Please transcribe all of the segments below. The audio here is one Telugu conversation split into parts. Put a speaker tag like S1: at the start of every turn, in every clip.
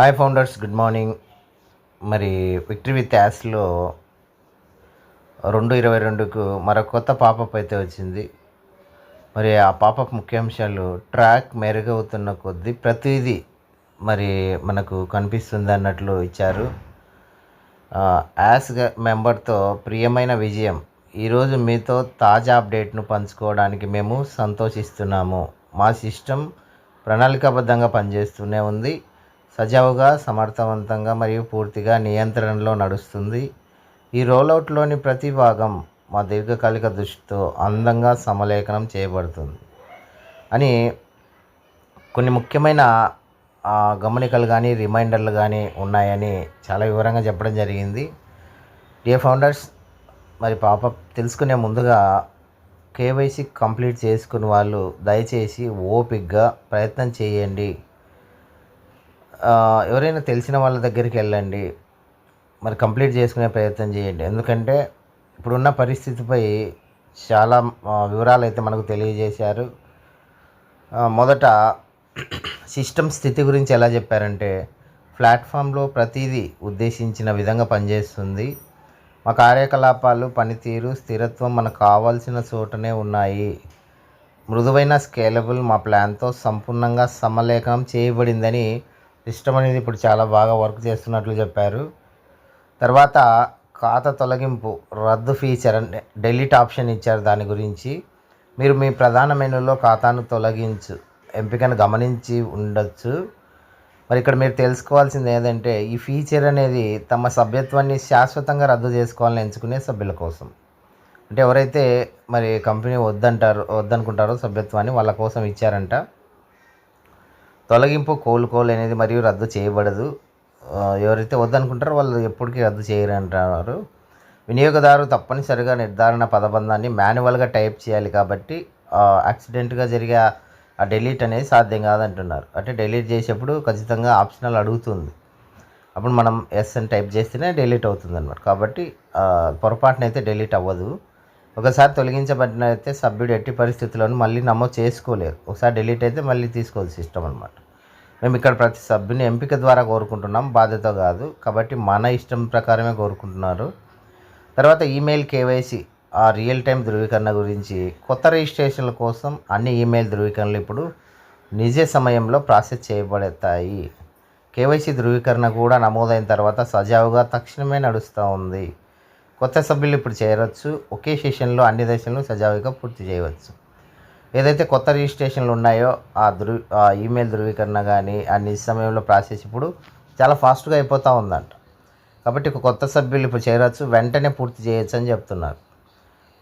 S1: హాయ్ ఫౌండర్స్ గుడ్ మార్నింగ్ మరి విక్టరీ విత్ యాస్లో రెండు ఇరవై రెండుకు మరొక కొత్త పాపప్ అయితే వచ్చింది. మరి ఆ పాపప్ ముఖ్యాంశాలు ట్రాక్ మెరుగవుతున్న కొద్దీ ప్రతిదీ మరి మనకు కనిపిస్తుంది అన్నట్లు ఇచ్చారు. యాస్ మెంబర్తో ప్రియమైన విజయం. ఈరోజు మీతో తాజా అప్డేట్ను పంచుకోవడానికి మేము సంతోషిస్తున్నాము. మా సిస్టమ్ ప్రణాళికాబద్ధంగా పనిచేస్తూనే ఉంది. సజావుగా సమర్థవంతంగా మరియు పూర్తిగా నియంత్రణలో నడుస్తుంది. ఈ రోలౌట్లోని ప్రతి భాగం మా దీర్ఘకాలిక దృష్టితో అందంగా సమలేఖనం చేయబడుతుంది అని కొన్ని ముఖ్యమైన గమనికలు కానీ రిమైండర్లు కానీ ఉన్నాయని చాలా వివరంగా చెప్పడం జరిగింది. డియర్ ఫౌండర్స్ మరి పాప తెలుసుకునే ముందుగా కేవైసీ కంప్లీట్ చేసుకున్న వాళ్ళు దయచేసి ఓపిక్గా ప్రయత్నం చేయండి. ఎవరైనా తెలిసిన వాళ్ళ దగ్గరికి వెళ్ళండి. మరి కంప్లీట్ చేసుకునే ప్రయత్నం చేయండి. ఎందుకంటే ఇప్పుడున్న పరిస్థితిపై చాలా వివరాలు అయితే మనకు తెలియజేశారు. మొదట సిస్టమ్ స్థితి గురించి ఎలా చెప్పారంటే ప్లాట్ఫామ్లో ప్రతిదీ ఉద్దేశించిన విధంగా పనిచేస్తుంది. మా కార్యకలాపాలు పనితీరు స్థిరత్వం మనకు కావాల్సిన చోటనే ఉన్నాయి. మృదువైన స్కేలబుల్ మా ప్లాన్తో సంపూర్ణంగా సమలేఖనం చేయబడిందని సిస్టమ్ అనేది ఇప్పుడు చాలా బాగా వర్క్ చేస్తున్నట్లు చెప్పారు. తర్వాత ఖాతా తొలగింపు రద్దు ఫీచర్ అంటే డెలీట్ ఆప్షన్ ఇచ్చారు దాని గురించి. మీరు మీ ప్రధాన మెనూలో ఖాతాను తొలగించు ఎంపికను గమనించి ఉండొచ్చు. మరి ఇక్కడ మీరు తెలుసుకోవాల్సింది ఏంటంటే ఈ ఫీచర్ అనేది తమ సభ్యత్వాన్ని శాశ్వతంగా రద్దు చేసుకోవాలని ఎంచుకునే సభ్యుల కోసం. అంటే ఎవరైతే మరి కంపెనీ వద్దంటారు వద్దనుకుంటారో సభ్యత్వాన్ని వాళ్ళ కోసం ఇచ్చారంట. తొలగింపు కోలుకోలేనిది అనేది మరియు రద్దు చేయబడదు. ఎవరైతే వద్దనుకుంటారో వాళ్ళు ఎప్పటికీ రద్దు చేయరు అంటారు. వినియోగదారు తప్పనిసరిగా నిర్ధారణ పదబంధాన్ని మాన్యువల్గా టైప్ చేయాలి కాబట్టి యాక్సిడెంట్గా జరిగే ఆ డెలీట్ అనేది సాధ్యం కాదంటున్నారు. అంటే డెలీట్ చేసేప్పుడు ఖచ్చితంగా ఆప్షనల్ అడుగుతుంది. అప్పుడు మనం ఎస్ అని టైప్ చేస్తేనే డెలీట్ అవుతుంది అనమాట కాబట్టి పొరపాటున అయితే డెలీట్ అవ్వదు. ఒకసారి తొలగించబడిన అయితే సభ్యుడు ఎట్టి పరిస్థితుల్లోనూ మళ్ళీ నమోదు చేసుకోలేరు. ఒకసారి డెలీట్ అయితే మళ్ళీ తీసుకోవాలి సిస్టమ్ అనమాట మేము ఇక్కడ ప్రతి సభ్యుని ఎంపిక ద్వారా కోరుకుంటున్నాం. బాధ్యత కాదు. కాబట్టి మన ఇష్టం ప్రకారమే కోరుకుంటున్నారు. తర్వాత ఈమెయిల్ కేవైసీ ఆ రియల్ టైం ధృవీకరణ గురించి కొత్త రిజిస్ట్రేషన్ల కోసం అన్ని ఈమెయిల్ ధృవీకరణలు ఇప్పుడు నిజ సమయంలో ప్రాసెస్ చేయబడతాయి. కేవైసీ ధృవీకరణ కూడా నమోదైన తర్వాత సజావుగా తక్షణమే నడుస్తూ ఉంది. కొత్త సభ్యులు ఇప్పుడు చేరవచ్చు ఒకే సెషన్లో అన్ని దశలను సజావుగా పూర్తి చేయవచ్చు. ఏదైతే కొత్త రిజిస్ట్రేషన్లు ఉన్నాయో ఆ ధృ ఆ ఈమెయిల్ ధృవీకరణ కానీ ఆ నిజ సమయంలో ప్రాసెస్ ఇప్పుడు చాలా ఫాస్ట్గా అయిపోతూ ఉందంట. కాబట్టి కొత్త సభ్యులు ఇప్పుడు చేరవచ్చు వెంటనే పూర్తి చేయొచ్చు అని చెప్తున్నారు.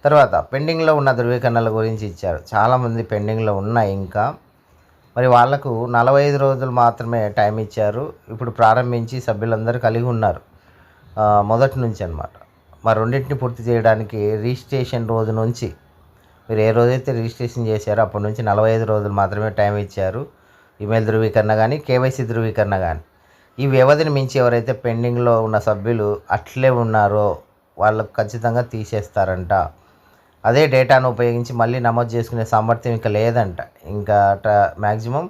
S1: తర్వాత పెండింగ్లో ఉన్న ధృవీకరణల గురించి ఇచ్చారు. చాలామంది పెండింగ్లో ఉన్నాయి ఇంకా. మరి వాళ్ళకు నలభై ఐదు రోజులు మాత్రమే టైం ఇచ్చారు. ఇప్పుడు ప్రారంభించి సభ్యులందరూ కలిగి ఉన్నారు. మొదటి నుంచి అనమాట మరి రెండింటిని పూర్తి చేయడానికి రిజిస్ట్రేషన్ రోజు నుంచి మీరు ఏ రోజైతే రిజిస్ట్రేషన్ చేశారో అప్పటి నుంచి నలభై ఐదు రోజులు మాత్రమే టైం ఇచ్చారు. ఈమెయిల్ ధృవీకరణ కానీ కేవైసీ ధృవీకరణ కానీ ఈ వ్యవధిని మించి ఎవరైతే పెండింగ్లో ఉన్న సభ్యులు అట్లే ఉన్నారో వాళ్ళకు ఖచ్చితంగా తీసేస్తారంట. అదే డేటాను ఉపయోగించి మళ్ళీ నమోదు చేసుకునే సామర్థ్యం ఇంకా లేదంట. ఇంకా మ్యాక్సిమం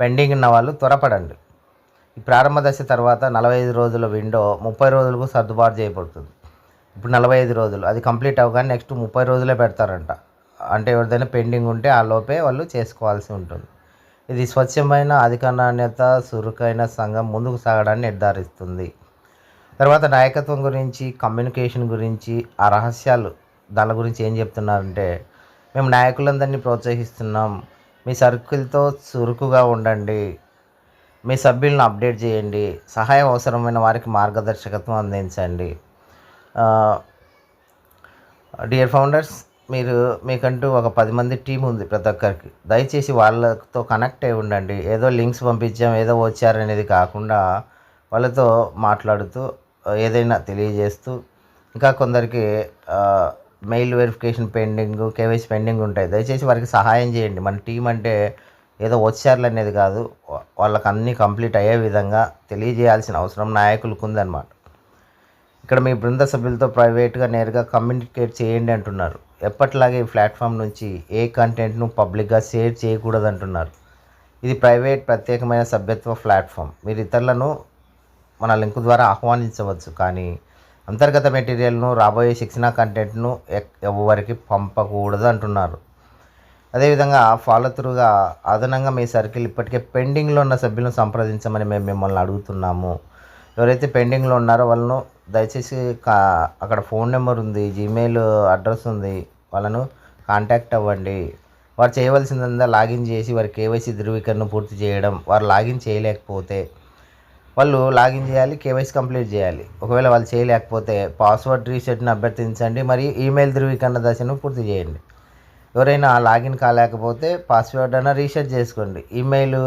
S1: పెండింగ్ ఉన్న వాళ్ళు త్వరపడండి. ఈ ప్రారంభ దశ తర్వాత నలభై ఐదు రోజుల విండో ముప్పై రోజులకు సర్దుబాటు చేయబడుతుంది. ఇప్పుడు నలభై ఐదు రోజులు. అది కంప్లీట్ అవ్వగానే నెక్స్ట్ ముప్పై రోజులే పెడతారంట. అంటే ఎవరిదైనా పెండింగ్ ఉంటే ఆ లోపే వాళ్ళు చేసుకోవాల్సి ఉంటుంది. ఇది స్వచ్ఛమైన అధిక నాణ్యత చురుకైన సంఘం ముందుకు సాగడాన్ని నిర్ధారిస్తుంది. తర్వాత నాయకత్వం గురించి కమ్యూనికేషన్ గురించి ఆ రహస్యాలు దాని గురించి ఏం చెప్తున్నారంటే మేము నాయకులందరినీ ప్రోత్సహిస్తున్నాం. మీ సర్కిల్తో చురుకుగా ఉండండి. మీ సభ్యులను అప్డేట్ చేయండి. సహాయం అవసరమైన వారికి మార్గదర్శకత్వం అందించండి. డియర్ ఫౌండర్స్ మీరు మీకంటూ ఒక పది మంది టీం ఉంది ప్రతి ఒక్కరికి. దయచేసి వాళ్ళతో కనెక్ట్ అయి ఉండండి. ఏదో లింక్స్ పంపించాం ఏదో వచ్చారనేది కాకుండా వాళ్ళతో మాట్లాడుతూ ఏదైనా తెలియజేస్తూ ఇంకా కొందరికి mail verification pending KYC pending ఉంటాయి. దయచేసి వారికి సహాయం చేయండి. మన టీం అంటే ఏదో వచ్చారులు అనేది కాదు. వా- వాళ్ళకి అన్నీ కంప్లీట్ అయ్యే విధంగా తెలియజేయాల్సిన అవసరం నాయకులకు ఉందన్నమాట ఇక్కడ మీ బృంద సభ్యులతో ప్రైవేట్గా నేరుగా కమ్యూనికేట్ చేయండి అంటున్నారు. ఎప్పటిలాగే ఈ ప్లాట్ఫామ్ నుంచి ఏ కంటెంట్ను పబ్లిక్గా షేర్ చేయకూడదు అంటున్నారు ఇది ప్రైవేట్ ప్రత్యేకమైన సభ్యత్వ ప్లాట్ఫామ్. మీరు ఇతరులను మన లింక్ ద్వారా ఆహ్వానించవచ్చు కానీ అంతర్గత మెటీరియల్ను రాబోయే శిక్షణ కంటెంట్ను ఎక్- ఎవరికి పంపకూడదు అంటున్నారు. అదేవిధంగా ఫాలో త్రూగా అదనంగా మీ సర్కిల్ ఇప్పటికే పెండింగ్లో ఉన్న సభ్యులను సంప్రదించమని మేము మిమ్మల్ని అడుగుతున్నాము. ఎవరైతే పెండింగ్లో ఉన్నారో వాళ్ళను దయచేసి కా అక్కడ ఫోన్ నెంబర్ ఉంది జీమెయిల్ అడ్రస్ ఉంది వాళ్ళను కాంటాక్ట్ అవ్వండి. వారు చేయవలసిందంతా లాగిన్ చేసి వారి కేవైసీ ధృవీకరణ పూర్తి చేయడం వారు లాగిన్ చేయలేకపోతే వాళ్ళు లాగిన్ చేయాలి కేవైసీ కంప్లీట్ చేయాలి. ఒకవేళ వాళ్ళు చేయలేకపోతే పాస్వర్డ్ రీసెట్ని అభ్యర్థించండి మరియు ఈమెయిల్ ధృవీకరణ దశను పూర్తి చేయండి. ఎవరైనా లాగిన్ కాలేకపోతే పాస్వర్డ్ అన్న రీసెట్ చేసుకోండి. ఈమెయిల్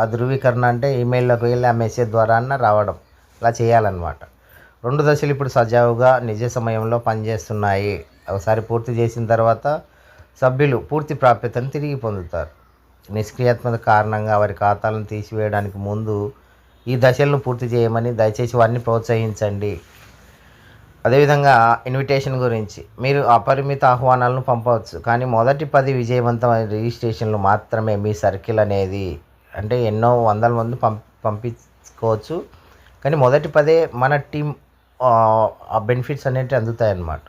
S1: ఆ ధృవీకరణ అంటే ఈమెయిల్లోకి వెళ్ళి ఆ మెసేజ్ ద్వారా అన్న రావడం. అలా చేయాలన్నమాట. రెండు దశలు ఇప్పుడు సజావుగా నిజ సమయంలో పనిచేస్తున్నాయి. ఒకసారి పూర్తి చేసిన తర్వాత సభ్యులు పూర్తి ప్రాప్యతను తిరిగి పొందుతారు. నిష్క్రియాత్మక కారణంగా వారి ఖాతాలను తీసివేయడానికి ముందు ఈ దశలను పూర్తి చేయమని దయచేసి వారిని ప్రోత్సహించండి. అదేవిధంగా ఇన్విటేషన్ గురించి మీరు అపరిమిత ఆహ్వానాలను పంపవచ్చు. కానీ మొదటి పది విజయవంతమైన రిజిస్ట్రేషన్లు మాత్రమే మీ సర్కిల్ అనేది. అంటే ఎన్నో వందల మంది పంపించుకోవచ్చు. కానీ మొదటి పదే మన టీం ఆ బెనిఫిట్స్ అనేవి అందుతాయి అన్నమాట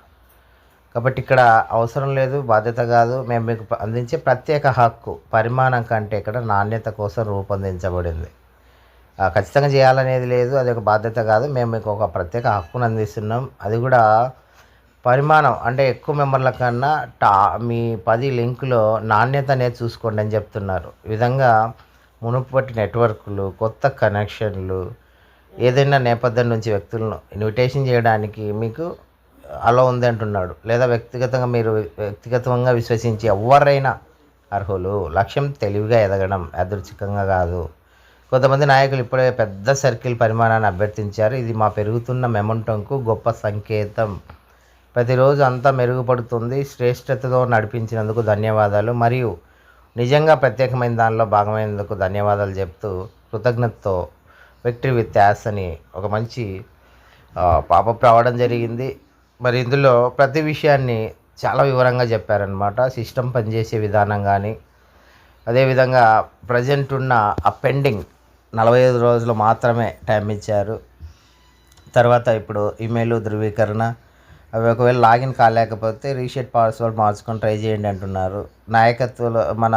S1: కాబట్టి ఇక్కడ అవసరం లేదు బాధ్యత కాదు. మేము మీకు అందించే ప్రత్యేక హక్కు పరిమాణం కంటే ఇక్కడ నాణ్యత కోసం రూపొందించబడింది. ఖచ్చితంగా చేయాలనేది లేదు అది ఒక బాధ్యత కాదు. మేము మీకు ఒక ప్రత్యేక హక్కును అందిస్తున్నాం. అది కూడా పరిమాణం అంటే ఎక్కువ మెంబర్ల కన్నా టా మీ పది లింకులో నాణ్యత అనేది చూసుకోండి అని చెప్తున్నారు. ఈ విధంగా మునుపటి నెట్వర్క్లు కొత్త కనెక్షన్లు ఏదైనా నేపథ్యం నుంచి వ్యక్తులను ఇన్విటేషన్ చేయడానికి మీకు అలా ఉంది అంటున్నాడు. లేదా వ్యక్తిగతంగా మీరు వ్యక్తిగతంగా విశ్వసించి ఎవరైనా అర్హులు. లక్ష్యం తెలివిగా ఎదగడం యాదృచ్ఛికంగా కాదు. కొంతమంది నాయకులు ఇప్పుడే పెద్ద సర్కిల్ పరిమాణాన్ని అభ్యర్థించారు. ఇది మా పెరుగుతున్న మెమంటంకు గొప్ప సంకేతం. ప్రతిరోజు అంతా మెరుగుపడుతుంది. శ్రేష్టతతో నడిపించినందుకు ధన్యవాదాలు. మరియు నిజంగా ప్రత్యేకమైన దానిలో భాగమైనందుకు ధన్యవాదాలు చెప్తూ కృతజ్ఞతతో విక్టరీ విత్ యాస్ అని ఒక మంచి పాపప్ రావడం జరిగింది. మరి ఇందులో ప్రతి విషయాన్ని చాలా వివరంగా చెప్పారనమాట సిస్టమ్ పనిచేసే విధానం కానీ అదేవిధంగా ప్రజెంట్ ఉన్న ఆ పెండింగ్ నలభై ఐదు రోజులు మాత్రమే టైం ఇచ్చారు. తర్వాత ఇప్పుడు ఈమెయిల్ ధృవీకరణ అవి ఒకవేళ లాగిన్ కాలేకపోతే రీసెట్ పాస్వర్డ్ మార్చుకొని ట్రై చేయండి అంటున్నారు. నాయకత్వంలో మన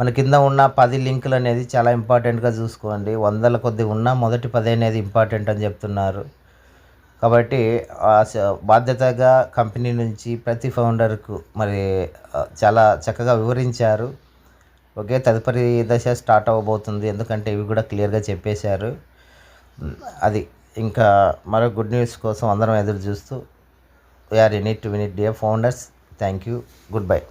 S1: మన కింద ఉన్న పది లింకులు అనేది చాలా ఇంపార్టెంట్గా చూసుకోండి. వందల కొద్ది ఉన్న మొదటి పది అనేది ఇంపార్టెంట్ అని చెప్తున్నారు. కాబట్టి ఆ స- బాధ్యతగా కంపెనీ నుంచి ప్రతి ఫౌండర్కు మరి చాలా చక్కగా వివరించారు. ఓకే తదుపరి దశ స్టార్ట్ అవ్వబోతుంది. ఎందుకంటే ఇవి కూడా క్లియర్గా చెప్పేశారు. అది ఇంకా మరో గుడ్ న్యూస్ కోసం అందరం ఎదురు చూస్తూ we are in to win it dear founders thank you goodbye